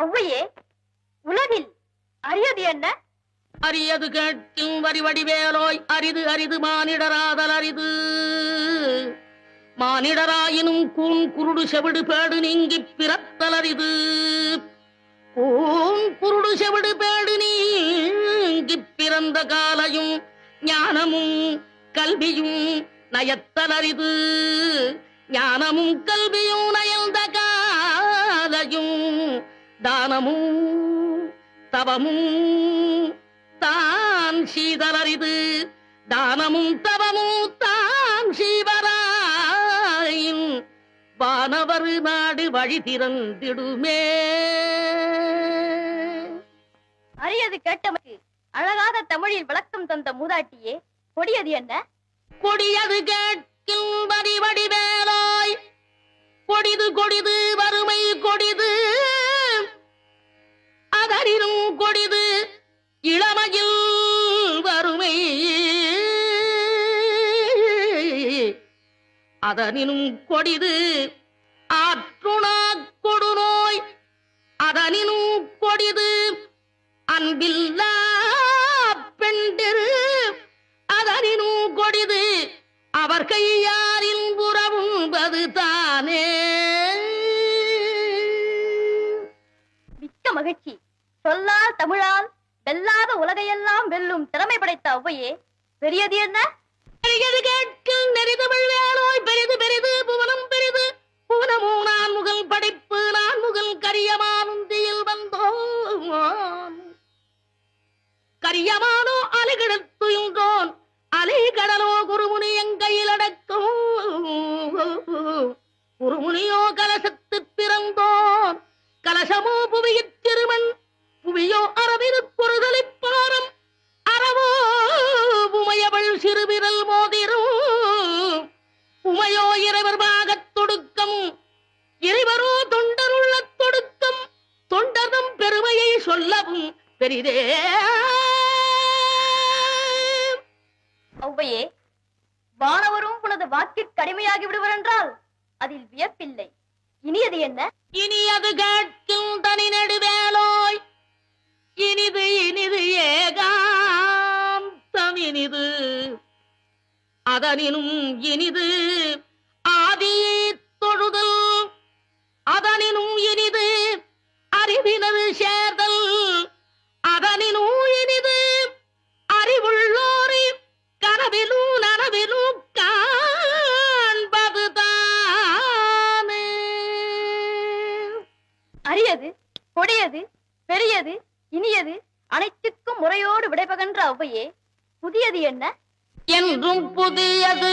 ஔவையே உலகில் அரியது என்ன? அரியது கேட்கும் வரி வடிவேலோய் அரிது அரிது மானிடராதல் அரிது. மானிடராயினும் கூன் குருடு செவிடு பேடு நீங்கி பிறத்தல் அரிது. கூன் குருடு செவிடு பேடு நீங்கி பிறந்த காலையும் ஞானமும் கல்வியும் நயத்தல் அரிது. ஞானமும் கல்வியும் நயந்த காலையும் தானமும் தவமும் தான் சீதலரிது தானமும் தவமும் தான் சீவராயின் வானவர் நாடு வழி திறந்திடுமே. அரியது கேட்டமைக்கு அழகாத தமிழில் விளக்கம் தந்த மூதாட்டியே கொடியது என்ன? கொடியது கேட்கும் வரி வடிவேலாய். கொடிது கொடிது அதனினும் கொடிது ஆற்றுணா கொடுநோய். அதனினும் கொடிது அன்பில்லா பெண்டிரு. அதனினும் கொடிது அவர் கையாரின் புறவும்பது தானே. மிக்க மகிழ்ச்சி. சொல்லால் தமிழால் வெல்லாத உலகையெல்லாம் வெல்லும் திறமை படைத்த ஒவ்வையே பெரியது என்ன? பெரியது கேட்கும் நெறிதமிழ் வேலோய் பெரிது பெரிது புவனம் பெரிது புவனமூனான் சொல்லவும் பெரிதே. ஔவையே வானவரும் உனது வாக்கிற் கடுமையாகி விடுவர் என்றால் அதில் வியப்பில்லை. இனியது என்ன? இனி அது கேட்கும் தனி நெடுவேலோய் இனிது இனிது ஏகாந்தம் இனிது. அதனினும் இனிது புதியது அனைத்துக்கும் முறையோடு விடைபகன்ற ஔவையே. புதியது என்ன? என்றும் புதியது.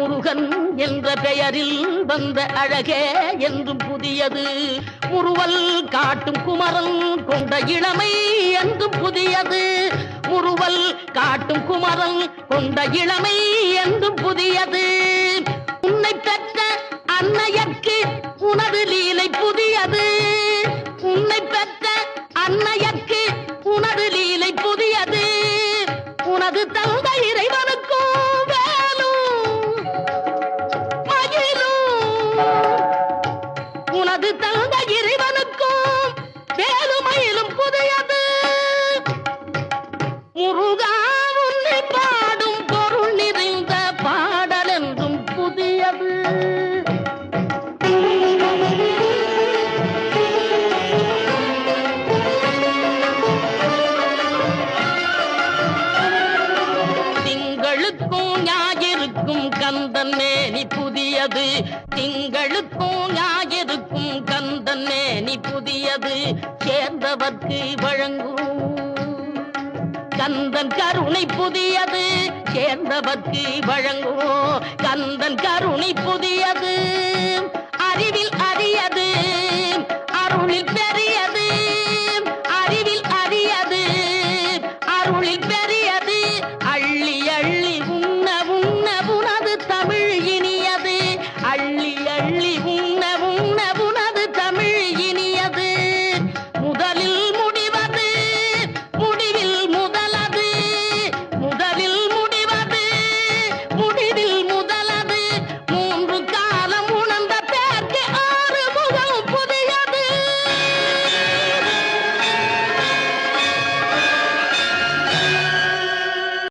முருகன் என்ற பெயரில் வந்த அழகே என்றும் புதியது. முருவல் காட்டும் குமரன் கொண்ட இளமை என்றும் புதியது. முருவல் காட்டும் குமரன் கொண்ட இளமை என்றும் புதியது. புதியது. திங்களுக்கும் ஞாயிறுக்கும் கந்தன் மேனி புதியது. சேர்ந்தவர்க்கு வழங்கும். கந்தன் கருணை புதியது. சேர்ந்தவர்க்கு வழங்குவோம். கந்தன் கருணை புதியது. அறிவில் அறிய